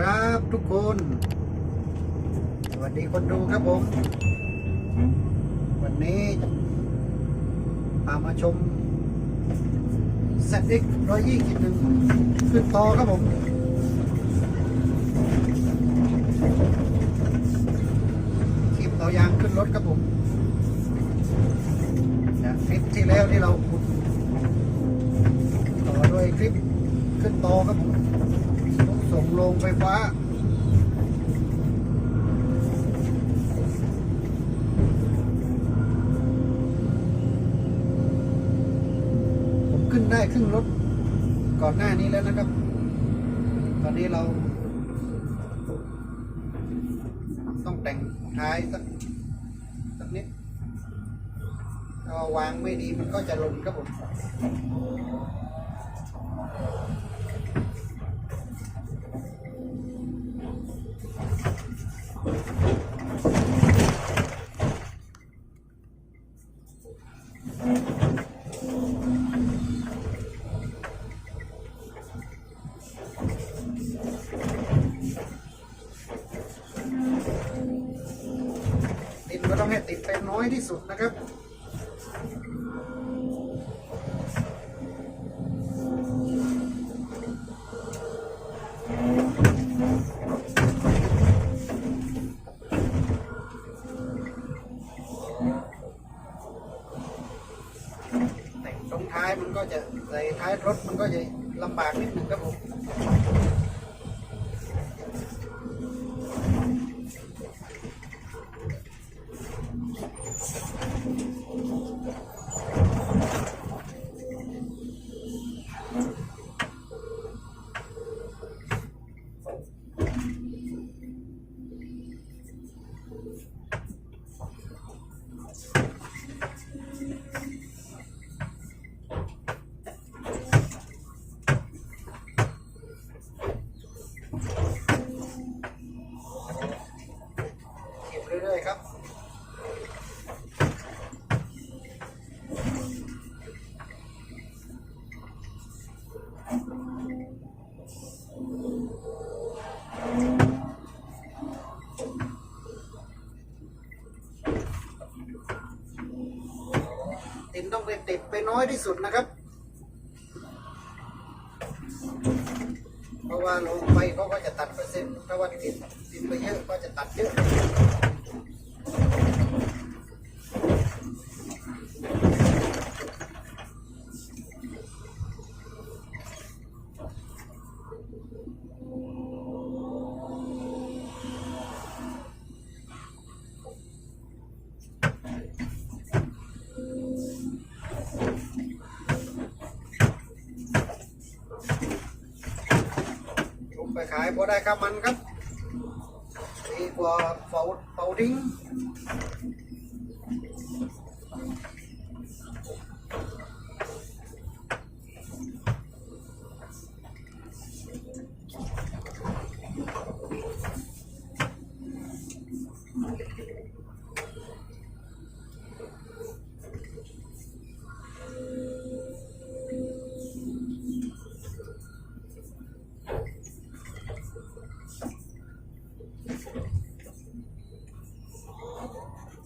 ครับทุกคน สวัสดีคนดูครับผม วันนี้พามาชม ZX 121ขึ้นต่อครับผมคลิปต่อยางขึ้นรถครับผมจากคลิปที่แล้วที่เราต่อด้วยคลิปขึ้นต่อครับผม ส่งลงไฟฟ้า ผมขึ้นได้ครึ่งรถก่อนหน้านี้แล้วนะครับ ตอนนี้เรา ต้องแต่งท้ายสักสักนิดถ้าวางไม่ดีมันก็จะล่นครับผม สุดนะครับแต่งตรงท้ายมันก็จะใส่ท้ายรถมันก็จะลำบากนิดหนึ่งครับ เก็บเรื่อยครับตินต้องไปติดไปน้อยที่สุดนะครับ เพราะว่าลงไปเขาก็จะตัดเปอร์เซ็นต์ถ้าว่าติดติดไปเยอะก็จะตัดเยอะ งไปขายพอได้ค่ามันครับดีกว่าเฝ้าเฝ้าทิ้ง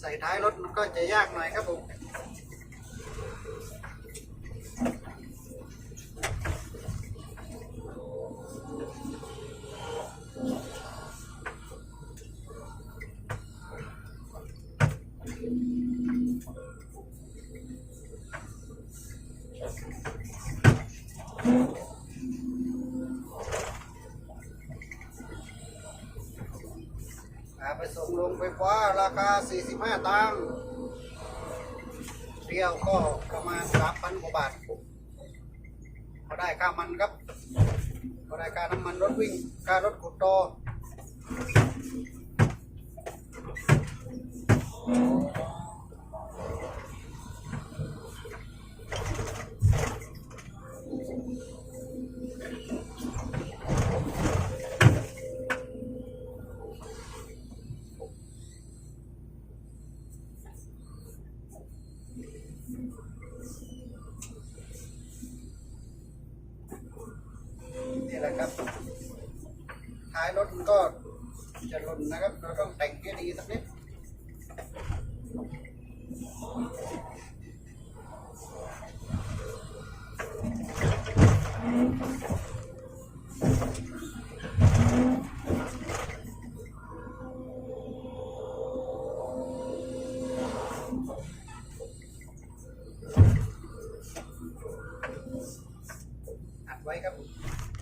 ใส่ท้ายรถมันก็ จะยากหน่อยครับผมไปส่งโรงไฟฟ้าราคา 45 ตังค์ เที่ยวก็ประมาณสามพันกว่าบาท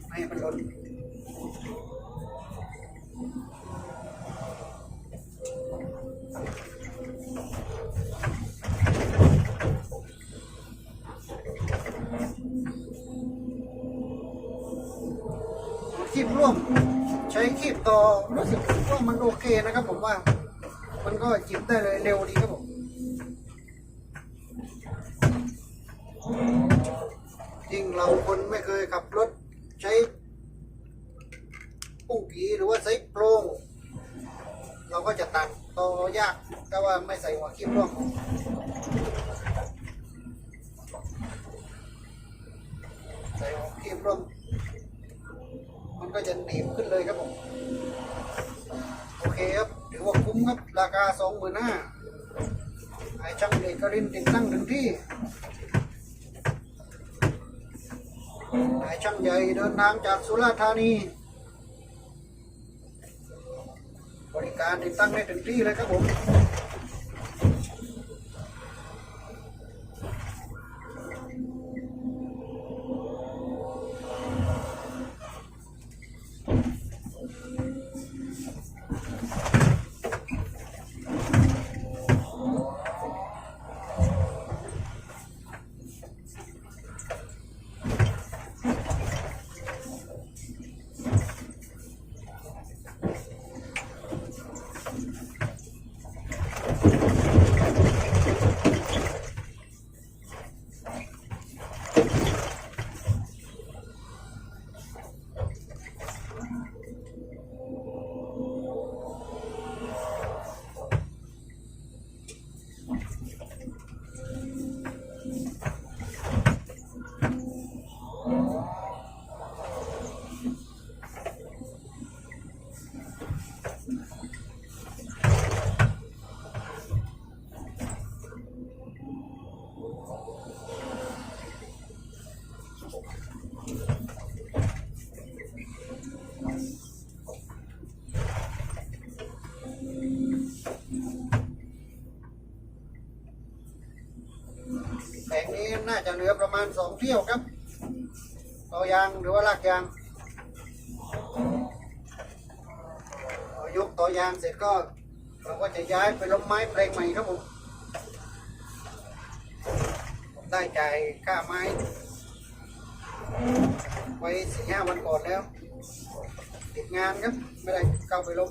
ไม่ให้มันล้นคีบร่วม ใช้คีบต่อรู้สึกว่ามันโอเคนะครับผมว่า มันก็จิบได้เลยเร็วดีครับผม เราคนไม่เคยขับรถใช้ปุ้งกีหรือว่าใช้โปรงเราก็จะตัดต่อยากแต่ว่าไม่ใส่หัวคีบร่วงใส่หัวคีบร่วงมันก็จะหนีบขึ้นเลยครับผม โอเคครับถือว่าคุ้มครับ ราคาสองหมื่นห้าไอ้ช่างเด็กกรินติดตั้งถึงที่ นายช่างใหญ่เดินทางจากสุราษฎร์ธานี บริการติดตั้งได้ถึงที่เลยครับผม น่าจะเหลือประมาณสองเที่ยวครับต่อยางหรือว่าลากยางพอยกต่อยางเสร็จก็เราก็จะย้ายไปล้มไม้แปลงใหม่ครับผมได้จ่ายค่าไม้ไว้สี่ห้าวันก่อนแล้วติดงานครับ ไม่ได้เข้าไปลบ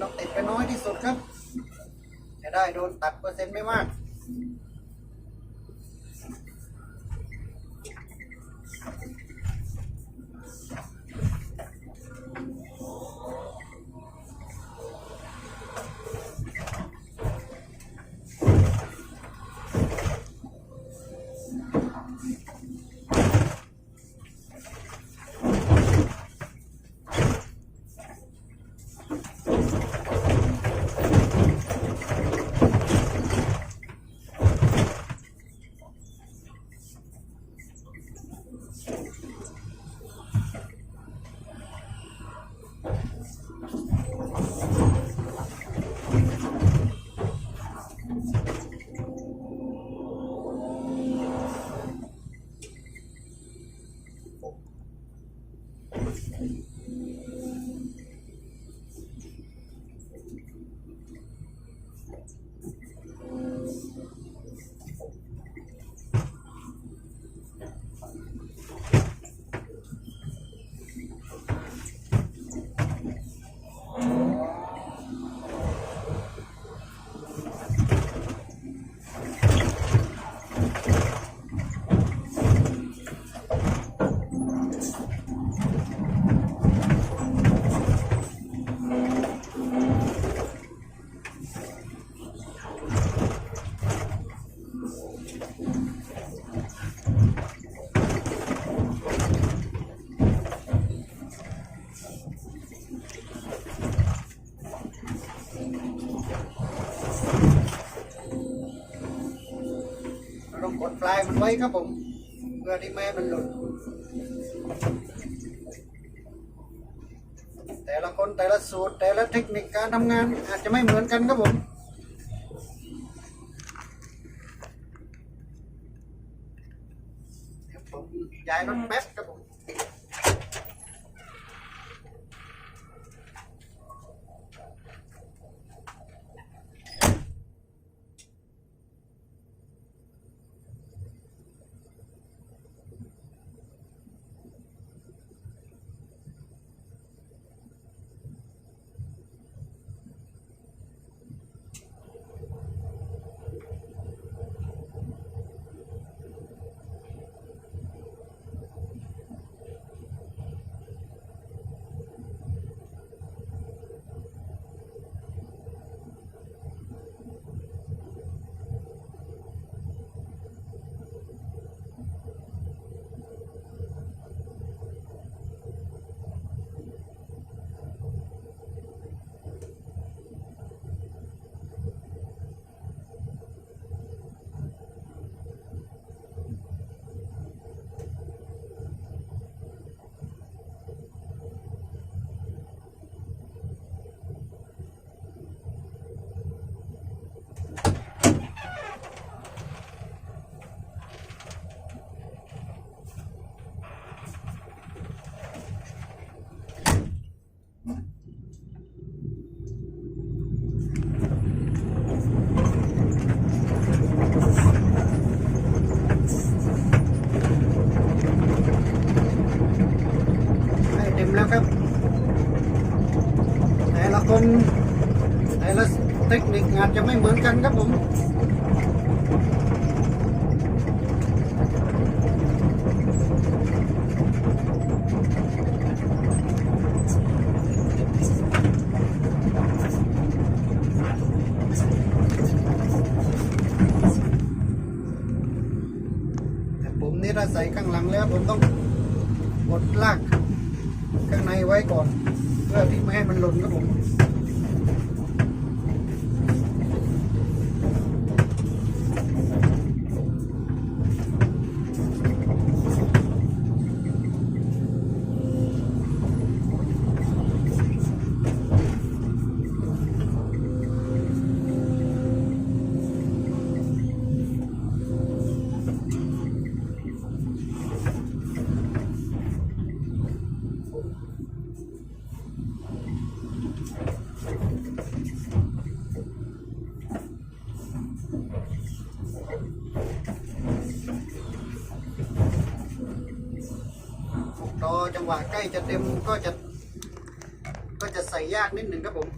เราติดไปน้อยที่สุดครับ จะได้โดนตัดเปอร์เซ็นต์ไม่มาก ว้ครับผมเพื่อที่ไม่ให้มันหลุด แต่ละคนแต่ละสูตรแต่ละเทคนิคการทำงานอาจจะไม่เหมือนกันครับผม เดี๋ยวผมย้ายรถแป๊บครับผม ให้เต็มแล้วครับ แต่ละคนแต่ละเทคนิค อาจจะไม่เหมือนกันครับผมแต่ผมนี่ถ้าใส่ข้างหลังแล้วผมต้องกดลากข้างในไว้ก่อน เพื่อที่ไม่ให้มันหล่นครับผม งหวะใกล้จะเต็มก็จะ ก็จะใส่ยากนิดหนึ่งครับผม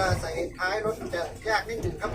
ลาใส่ท้ายรถจะยากนิดหนึ่งครับ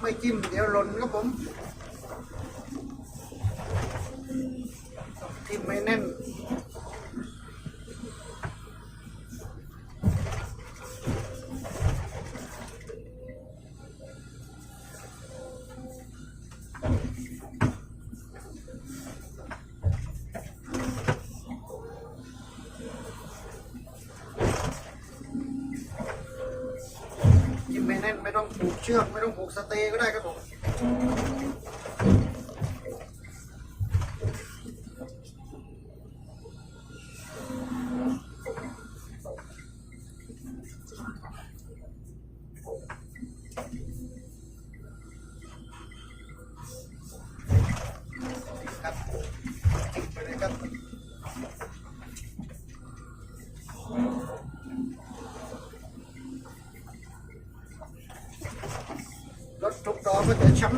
ไม่จิ้มเดี๋ยวหล่นครับผม จิ้มไม่แน่นไม่ต้องผูกเชือกไม่ต้องผูกสเตย์ก็ได้ครับผมครับจิ้มไปเลยครับ รถทุกดอก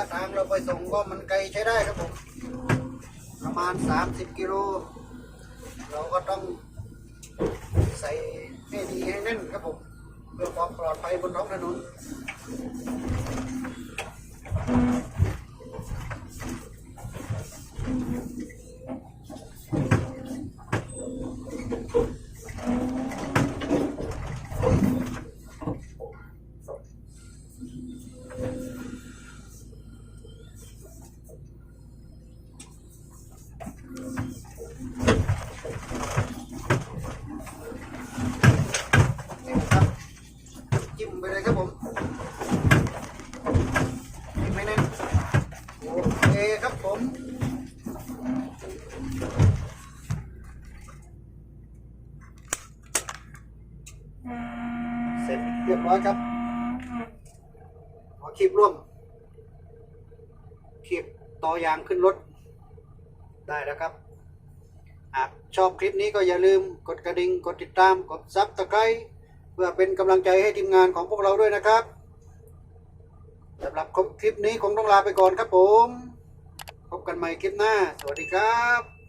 ะทางเราไปส่งก็มันไกลใช้ได้ครับผมประมาณ 30 กิโล เราก็ต้องใส่ให้ดีให้แน่นครับผม เพื่อความปลอดภัยบนท้องถนน ต่อยางขึ้นรถ ได้แล้วครับ หากชอบคลิปนี้ก็อย่าลืมกดกระดิ่ง กดติดตาม กดซับสไครต์เพื่อเป็นกำลังใจให้ทีมงานของพวกเราด้วยนะครับสำหรับคลิปนี้คงต้องลาไปก่อนครับผม พบกันใหม่คลิปหน้า สวัสดีครับ